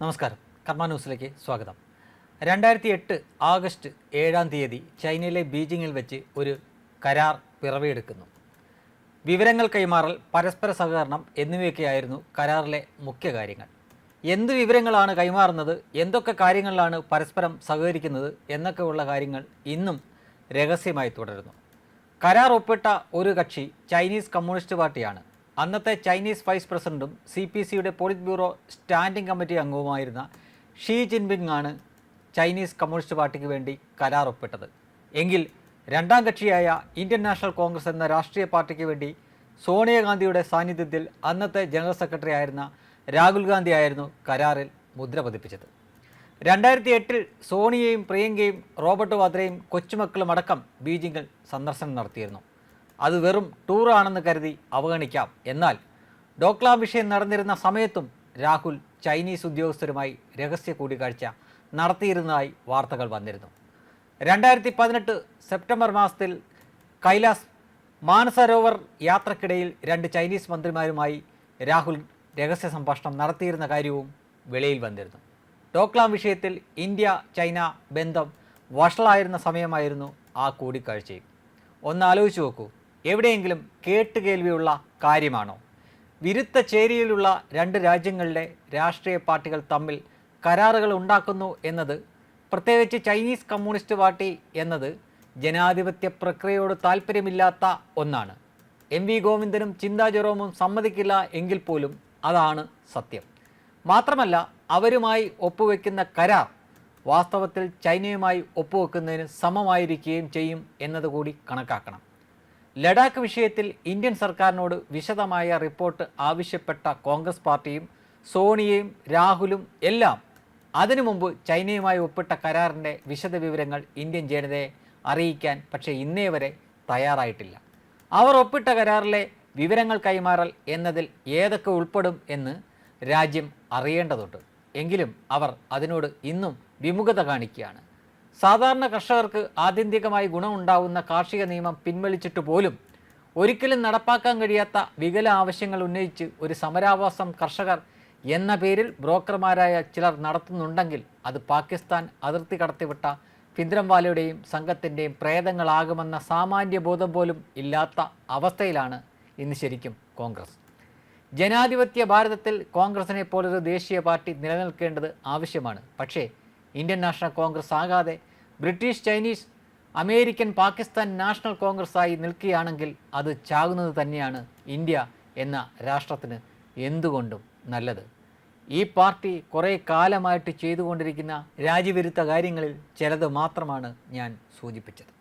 നമസ്കാരം. കർമ്മ ന്യൂസിലേക്ക് സ്വാഗതം. രണ്ടായിരത്തി എട്ട് ആഗസ്റ്റ് ഏഴാം തീയതി ചൈനയിലെ ബീജിങ്ങിൽ വെച്ച് ഒരു കരാർ പിറവിയെടുക്കുന്നു. വിവരങ്ങൾ കൈമാറൽ പരസ്പര സഹകരണം എന്നിവയൊക്കെയായിരുന്നു കരാറിലെ മുഖ്യ കാര്യങ്ങൾ. എന്ത് വിവരങ്ങളാണ് കൈമാറുന്നത് എന്തൊക്കെ കാര്യങ്ങളിലാണ് പരസ്പരം സഹകരിക്കുന്നത് എന്നൊക്കെയുള്ള കാര്യങ്ങൾ ഇന്നും രഹസ്യമായി തുടരുന്നു. കരാർ ഒപ്പിട്ട ഒരു കക്ഷി ചൈനീസ് കമ്മ്യൂണിസ്റ്റ് പാർട്ടിയാണ്. അന്നത്തെ ചൈനീസ് വൈസ് പ്രസിഡന്റും സി പി സിയുടെ പോളിറ്റ് ബ്യൂറോ സ്റ്റാൻഡിംഗ് കമ്മിറ്റി അംഗവുമായിരുന്ന ഷീ ജിൻപിങ് ആണ് ചൈനീസ് കമ്മ്യൂണിസ്റ്റ് പാർട്ടിക്ക് വേണ്ടി കരാർ ഒപ്പിട്ടത് എങ്കിൽ രണ്ടാം കക്ഷിയായ ഇന്ത്യൻ നാഷണൽ കോൺഗ്രസ് എന്ന രാഷ്ട്രീയ പാർട്ടിക്ക് വേണ്ടി സോണിയാഗാന്ധിയുടെ സാന്നിധ്യത്തിൽ അന്നത്തെ ജനറൽ സെക്രട്ടറി ആയിരുന്ന രാഹുൽ ഗാന്ധി ആയിരുന്നു കരാറിൽ മുദ്ര പതിപ്പിച്ചത്. രണ്ടായിരത്തി എട്ടിൽ സോണിയയും പ്രിയങ്കയും റോബർട്ട് വാദ്രയും കൊച്ചുമക്കളും അടക്കം ബീജിംഗിൽ സന്ദർശനം നടത്തിയിരുന്നു. അത് വെറും ടൂറാണെന്ന് കരുതി അവഗണിക്കാം. എന്നാൽ ഡോക്ലാം വിഷയം നടന്നിരുന്ന സമയത്തും രാഹുൽ ചൈനീസ് ഉദ്യോഗസ്ഥരുമായി രഹസ്യ കൂടിക്കാഴ്ച നടത്തിയിരുന്നതായി വാർത്തകൾ വന്നിരുന്നു. രണ്ടായിരത്തി പതിനെട്ട് സെപ്റ്റംബർ മാസത്തിൽ കൈലാസ് മാനസരോവർ യാത്രക്കിടയിൽ രണ്ട് ചൈനീസ് മന്ത്രിമാരുമായി രാഹുൽ രഹസ്യ സംഭാഷണം നടത്തിയിരുന്ന കാര്യവും വെളിയിൽ വന്നിരുന്നു. ഡോക്ലാം വിഷയത്തിൽ ഇന്ത്യ ചൈന ബന്ധം വഷളായിരുന്ന സമയമായിരുന്നു ആ കൂടിക്കാഴ്ചയും. ഒന്ന് ആലോചിച്ച് നോക്കൂ. എവിടെയെങ്കിലും കേട്ടുകേൾവിയുള്ള കാര്യമാണോ? വിരുദ്ധ ചേരിയിലുള്ള രണ്ട് രാജ്യങ്ങളിലെ രാഷ്ട്രീയ പാർട്ടികൾ തമ്മിൽ കരാറുകൾ ഉണ്ടാക്കുന്നു എന്നത് പ്രത്യേകിച്ച് ചൈനീസ് കമ്മ്യൂണിസ്റ്റ് പാർട്ടി എന്നത് ജനാധിപത്യ പ്രക്രിയയോട് താല്പര്യമില്ലാത്ത ഒന്നാണ്. എം വി ഗോവിന്ദനും ചിന്താ ജെറോമും സമ്മതിക്കില്ല എങ്കിൽ പോലും അതാണ് സത്യം. മാത്രമല്ല അവരുമായി ഒപ്പുവെക്കുന്ന കരാർ വാസ്തവത്തിൽ ചൈനയുമായി ഒപ്പുവെക്കുന്നതിന് സമമായിരിക്കുകയും ചെയ്യും എന്നതുകൂടി കണക്കാക്കണം. ലഡാക്ക് വിഷയത്തിൽ ഇന്ത്യൻ സർക്കാരിനോട് വിശദമായ റിപ്പോർട്ട് ആവശ്യപ്പെട്ട കോൺഗ്രസ് പാർട്ടിയും സോണിയയും രാഹുലും എല്ലാം അതിനു മുമ്പ് ചൈനയുമായി ഒപ്പിട്ട കരാറിന്റെ വിശദവിവരങ്ങൾ ഇന്ത്യൻ ജനതയെ അറിയിക്കാൻ പക്ഷേ ഇന്നേ വരെ തയ്യാറായിട്ടില്ല. അവർ ഒപ്പിട്ട കരാറിലെ വിവരങ്ങൾ കൈമാറൽ എന്നതിൽ ഏതൊക്കെ ഉൾപ്പെടും എന്ന് രാജ്യം അറിയേണ്ടതുണ്ട്. എങ്കിലും അവർ അതിനോട് ഇന്നും വിമുഖത കാണിക്കുകയാണ്. സാധാരണ കർഷകർക്ക് ആത്യന്തികമായി ഗുണമുണ്ടാവുന്ന കാർഷിക നിയമം പിൻവലിച്ചിട്ട് പോലും ഒരിക്കലും നടപ്പാക്കാൻ കഴിയാത്ത വികല ആവശ്യങ്ങൾ ഉന്നയിച്ച് ഒരു സമരാവാസം കർഷകർ എന്ന പേരിൽ ബ്രോക്കർമാരായ ചിലർ നടത്തുന്നുണ്ടെങ്കിൽ അത് പാകിസ്ഥാൻ അതിർത്തി കടത്തിവിട്ട ഭിന്ദ്രംവാലയുടെയും സംഘത്തിന്റെയും പ്രേതങ്ങളാകുമെന്ന സാമാന്യ ബോധം പോലും ഇല്ലാത്ത അവസ്ഥയിലാണ് ഇന്ന് ശരിക്കും കോൺഗ്രസ്. ജനാധിപത്യ ഭാരതത്തിൽ കോൺഗ്രസിനെ പോലൊരു ദേശീയ പാർട്ടി നിലനിൽക്കേണ്ടത് ആവശ്യമാണ്. പക്ഷേ ഇന്ത്യൻ നാഷണൽ കോൺഗ്രസ് ആകാതെ British Chinese American Pakistan national കോൺഗ്രസ്സായി നിൽക്കുകയാണെങ്കിൽ അത് ചാകുന്നത് തന്നെയാണ് ഇന്ത്യ എന്ന രാഷ്ട്രത്തിന് എന്തുകൊണ്ടും നല്ലത്. ഈ പാർട്ടി കുറേ കാലമായിട്ട് ചെയ്തുകൊണ്ടിരിക്കുന്ന രാജ്യവിരുദ്ധ കാര്യങ്ങളിൽ ചിലത് മാത്രമാണ് ഞാൻ സൂചിപ്പിച്ചത്.